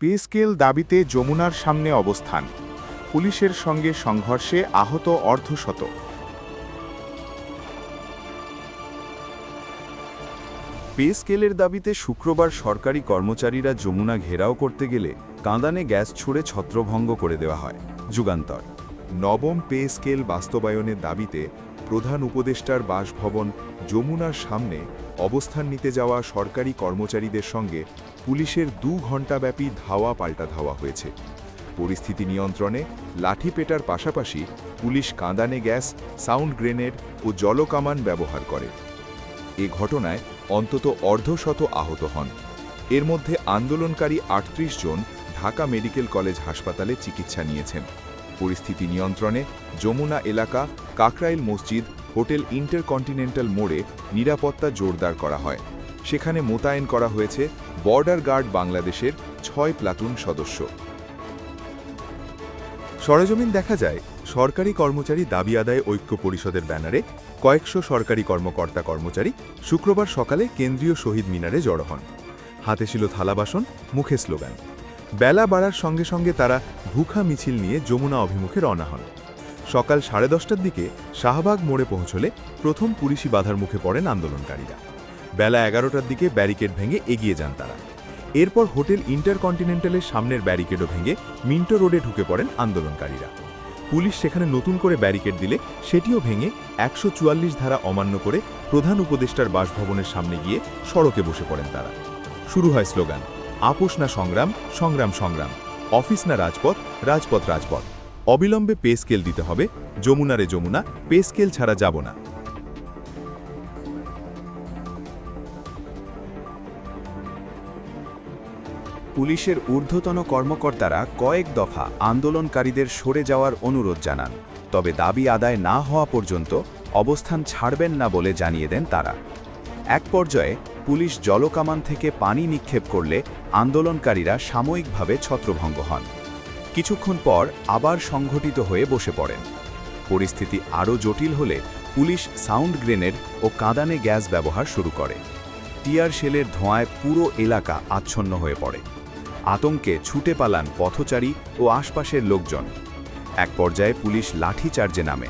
Pay scale দাবিতে যমুনার সামনে অবস্থান। পুলিশের সঙ্গে সংঘর্ষে আহত অর্ধশত। পে স্কেলের দাবিতে শুক্রবার সরকারি কর্মচারীরা যমুনা ঘেরাও করতে গেলে কাঁদানে গ্যাস ছুড়ে ছত্রভঙ্গ করে দেওয়া হয়। যুগান্তর। নবম পে স্কেল বাস্তবায়নের দাবিতে প্রধান উপদেষ্টার বাসভবন যমুনার সামনে অবস্থান নিতে যাওয়া সরকারি কর্মচারীদের সঙ্গে পুলিশের দু ঘণ্টাব্যাপী ধাওয়া পাল্টা ধাওয়া হয়েছে। পরিস্থিতি নিয়ন্ত্রণে লাঠি পেটার পাশাপাশি পুলিশ কাঁদানে গ্যাস, সাউন্ড গ্রেনেড ও জলকামান ব্যবহার করে। এ ঘটনায় অন্তত অর্ধশত আহত হন। এর মধ্যে আন্দোলনকারী আটত্রিশ জন ঢাকা মেডিকেল কলেজ হাসপাতালে চিকিৎসা নিয়েছেন। পরিস্থিতি নিয়ন্ত্রণে যমুনা এলাকা, কাকরাইল মসজিদ হোটেল ইন্টারকন্টিনেন্টাল মোড়ে নিরাপত্তা জোরদার করা হয়। সেখানে মোতায়েন করা হয়েছে বর্ডার গার্ড বাংলাদেশের ছয় প্লাটুন সদস্য। সরেজমিন দেখা যায়, সরকারি কর্মচারী দাবি আদায় ঐক্য পরিষদের ব্যানারে কয়েকশো সরকারি কর্মকর্তা কর্মচারী শুক্রবার সকালে কেন্দ্রীয় শহীদ মিনারে জড়ো হন। হাতে ছিল থালাবাসন মুখে স্লোগান। বেলা বাড়ার সঙ্গে সঙ্গে তারা ভুখা মিছিল নিয়ে যমুনা অভিমুখে রওনা হন। সকাল সাড়ে দশটার দিকে শাহবাগ মোড়ে পৌঁছলে প্রথম পুলিশি বাধার মুখে পড়েন আন্দোলনকারীরা। বেলা এগারোটার দিকে ব্যারিকেড ভেঙে এগিয়ে যান তারা। এরপর হোটেল ইন্টারকন্টিনেন্টালের সামনের ব্যারিকেডও ভেঙে মিন্টো রোডে ঢুকে পড়েন আন্দোলনকারীরা। পুলিশ সেখানে নতুন করে ব্যারিকেড দিলে সেটিও ভেঙে একশো চুয়াল্লিশ ধারা অমান্য করে প্রধান উপদেষ্টার বাসভবনের সামনে গিয়ে সড়কে বসে পড়েন তারা। শুরু হয় স্লোগান, আপোষ না সংগ্রাম সংগ্রাম সংগ্রাম। অফিস না রাজপথ রাজপথ রাজপথ। অবিলম্বে পে স্কেল দিতে হবে। যমুনারে যমুনা, পে স্কেল ছাড়া যাব না। পুলিশের ঊর্ধ্বতন কর্মকর্তারা কয়েক দফা আন্দোলনকারীদের সরে যাওয়ার অনুরোধ জানান। তবে দাবি আদায় না হওয়া পর্যন্ত অবস্থান ছাড়বেন না বলে জানিয়ে দেন তারা। এক পর্যায়ে পুলিশ জলকামান থেকে পানি নিক্ষেপ করলে আন্দোলনকারীরা সাময়িকভাবে ছত্রভঙ্গ হন। কিছুক্ষণ পর আবার সংঘটিত হয়ে বসে পড়েন। পরিস্থিতি আরও জটিল হলে পুলিশ সাউন্ড গ্রেনেড ও কাঁদানে গ্যাস ব্যবহার শুরু করে। টিয়ার শেলের ধোঁয়ায় পুরো এলাকা আচ্ছন্ন হয়ে পড়ে। আতঙ্কে ছুটে পালান পথচারী ও আশপাশের লোকজন। এক পর্যায়ে পুলিশ লাঠিচার্জে নামে।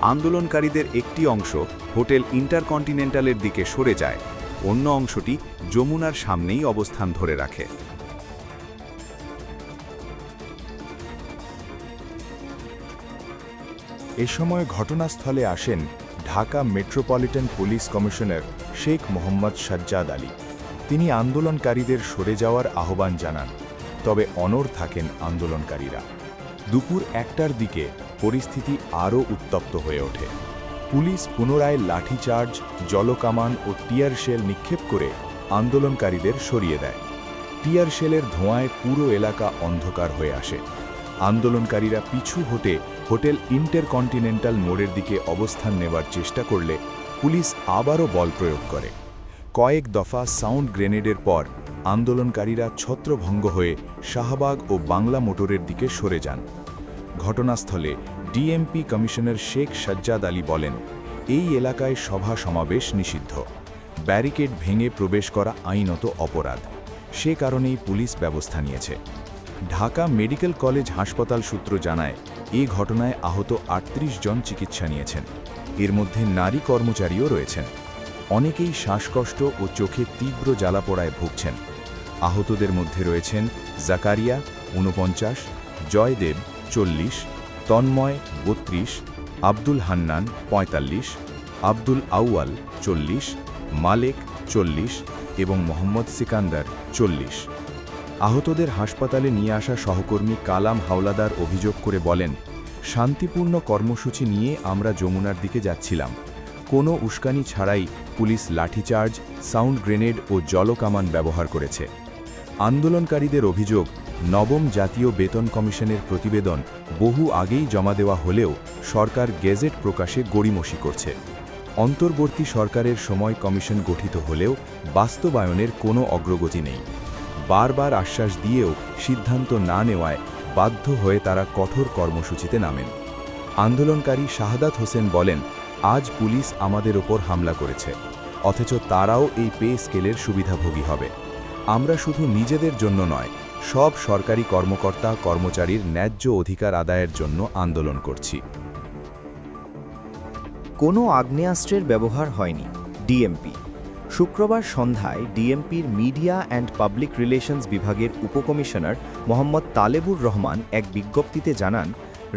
আন্দোলনকারীদের একটি অংশ হোটেল ইন্টারকন্টিনেন্টালের দিকে সরে যায়। অন্য অংশটি যমুনার সামনেই অবস্থান ধরে রাখে। এ সময় ঘটনাস্থলে আসেন Dhaka metropolitan police commissioner Sheikh Mohammad Sajjad Ali. তিনি আন্দোলনকারীদের সরে যাওয়ার আহ্বান জানান, তবে অনড় থাকেন আন্দোলনকারীরা। দুপুর একটার দিকে পরিস্থিতি আরও উত্তপ্ত হয়ে ওঠে। পুলিশ পুনরায় লাঠিচার্জ, জলকামান ও টিয়ার শেল নিক্ষেপ করে আন্দোলনকারীদের সরিয়ে দেয়। টিয়ার শেলের ধোঁয়ায় পুরো এলাকা অন্ধকার হয়ে আসে। আন্দোলনকারীরা পিছু হটে হোটেল ইন্টারকন্টিনেন্টাল মোড়ের দিকে অবস্থান নেবার চেষ্টা করলে পুলিশ আবারও বল প্রয়োগ করে। কয়েক দফা সাউন্ড গ্রেনেডের পর আন্দোলনকারীরা ছত্রভঙ্গ হয়ে শাহবাগ ও বাংলা মোটরের দিকে সরে যান। ঘটনাস্থলে ডিএমপি কমিশনার শেখ সাজ্জাদ আলী বলেন, এই এলাকায় সভা সমাবেশ নিষিদ্ধ। ব্যারিকেড ভেঙে প্রবেশ করা আইনত অপরাধ। সে কারণেই পুলিশ ব্যবস্থা নিয়েছে। ঢাকা মেডিকেল কলেজ হাসপাতাল সূত্র জানায় এ ঘটনায় আহত আটত্রিশ জন চিকিৎসা নিয়েছেন। এর মধ্যে নারী কর্মচারীও রয়েছেন। অনেকেই শ্বাসকষ্ট ও চোখে তীব্র জ্বালাপোড়ায় ভুগছেন। আহতদের মধ্যে রয়েছেন জাকারিয়া ঊনপঞ্চাশ জয়দেব, চল্লিশ, তন্ময়, বত্রিশ, আব্দুল হান্নান, পঁয়তাল্লিশ, আব্দুল আউয়াল, চল্লিশ, মালেক, চল্লিশ এবং মোহাম্মদ সিকান্দার, চল্লিশ। আহতদের হাসপাতালে নিয়ে আসা সহকর্মী কালাম হাওলাদার অভিযোগ করে বলেন শান্তিপূর্ণ কর্মসূচি নিয়ে আমরা যমুনার দিকে যাচ্ছিলাম। কোনো উস্কানি ছাড়াই পুলিশ লাঠিচার্জ, সাউন্ড গ্রেনেড ও জলকামান ব্যবহার করেছে। আন্দোলনকারীদের অভিযোগ, নবম জাতীয় বেতন কমিশনের প্রতিবেদন বহু আগেই জমা দেওয়া হলেও সরকার গেজেট প্রকাশে গড়িমসি করছে। অন্তর্বর্তী সরকারের সময় কমিশন গঠিত হলেও বাস্তবায়নের কোনো অগ্রগতি নেই। বারবার আশ্বাস দিয়েও সিদ্ধান্ত না নেওয়ায় বাধ্য হয়ে তারা কঠোর কর্মসূচিতে নামেন। আন্দোলনকারী শাহাদাত হোসেন বলেন, আজ পুলিশ আমাদের ওপর হামলা করেছে, অথচ তারাও এই পে স্কেলের সুবিধাভোগী হবে। আমরা শুধু নিজেদের জন্য নয়, সব সরকারি কর্মকর্তা, কর্মচারীর ন্যায্য অধিকার আদায়ের জন্য আন্দোলন করছি। কোনো আগ্নেয়াস্ত্রের ব্যবহার হয়নি, ডিএমপি। শুক্রবার সন্ধ্যায় ডিএমপির মিডিয়া অ্যান্ড পাবলিক রিলেশনস বিভাগের উপকমিশনার মোহাম্মদ তালেবুর রহমান এক বিজ্ঞপ্তিতে জানান,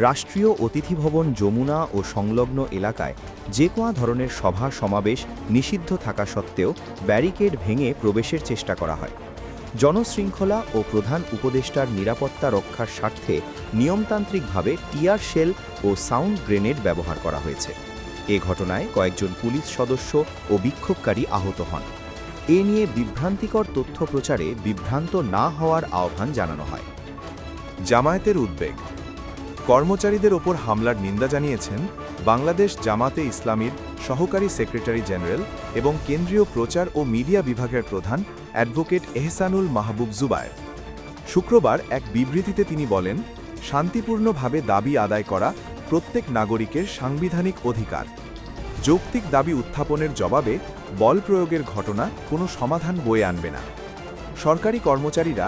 রাষ্ট্রীয় অতিথি ভবন যমুনা ও সংলগ্ন এলাকায় যে কোনো ধরনের সভা সমাবেশ নিষিদ্ধ থাকা সত্ত্বেও ব্যারিকেড ভেঙে প্রবেশের চেষ্টা করা হয়। জনশৃঙ্খলা ও প্রধান উপদেষ্টার নিরাপত্তা রক্ষার স্বার্থে নিয়মতান্ত্রিকভাবে টিয়ার শেল ও সাউন্ড গ্রেনেড ব্যবহার করা হয়েছে। এ ঘটনায় কয়েকজন পুলিশ সদস্য ও বিক্ষোভকারী আহত হন। এ নিয়ে বিভ্রান্তিকর তথ্য প্রচারে বিভ্রান্ত না হওয়ার আহ্বান জানানো হয়। জামায়াতের উদ্বেগ। কর্মচারীদের ওপর হামলার নিন্দা জানিয়েছেন বাংলাদেশ জামাতে ইসলামীর সহকারী সেক্রেটারি জেনারেল এবং কেন্দ্রীয় প্রচার ও মিডিয়া বিভাগের প্রধান অ্যাডভোকেট এহসানুল মাহবুব জুবায়ের। শুক্রবার এক বিবৃতিতে তিনি বলেন, শান্তিপূর্ণভাবে দাবি আদায় করা প্রত্যেক নাগরিকের সাংবিধানিক অধিকার। যৌক্তিক দাবি উত্থাপনের জবাবে বল প্রয়োগের ঘটনা কোনো সমাধান বয়ে আনবে না। সরকারি কর্মচারীরা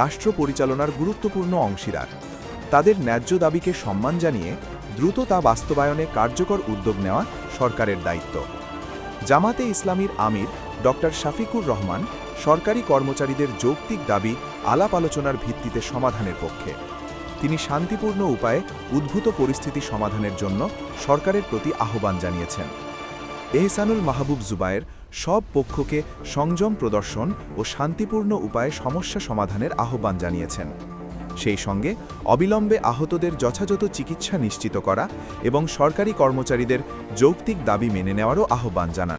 রাষ্ট্র পরিচালনার গুরুত্বপূর্ণ অংশীদার। তাদের ন্যায্য দাবিকে সম্মান জানিয়ে দ্রুত তা বাস্তবায়নে কার্যকর উদ্যোগ নেওয়া সরকারের দায়িত্ব। জামাতে ইসলামীর আমির ডক্টর শাফিকুর রহমান সরকারি কর্মচারীদের যৌক্তিক দাবি আলাপ আলোচনার ভিত্তিতে সমাধানের পক্ষে। তিনি শান্তিপূর্ণ উপায়ে উদ্ভূত পরিস্থিতি সমাধানের জন্য সরকারের প্রতি আহ্বান জানিয়েছেন। এহসানুল মাহবুব জুবায়ের সব পক্ষকে সংযম প্রদর্শন ও শান্তিপূর্ণ উপায়ে সমস্যা সমাধানের আহ্বান জানিয়েছেন। সেই সঙ্গে অবিলম্বে আহতদের যথাযথ চিকিৎসা নিশ্চিত করা এবং সরকারি কর্মচারীদের যৌক্তিক দাবি মেনে নেওয়ারও আহ্বান জানান।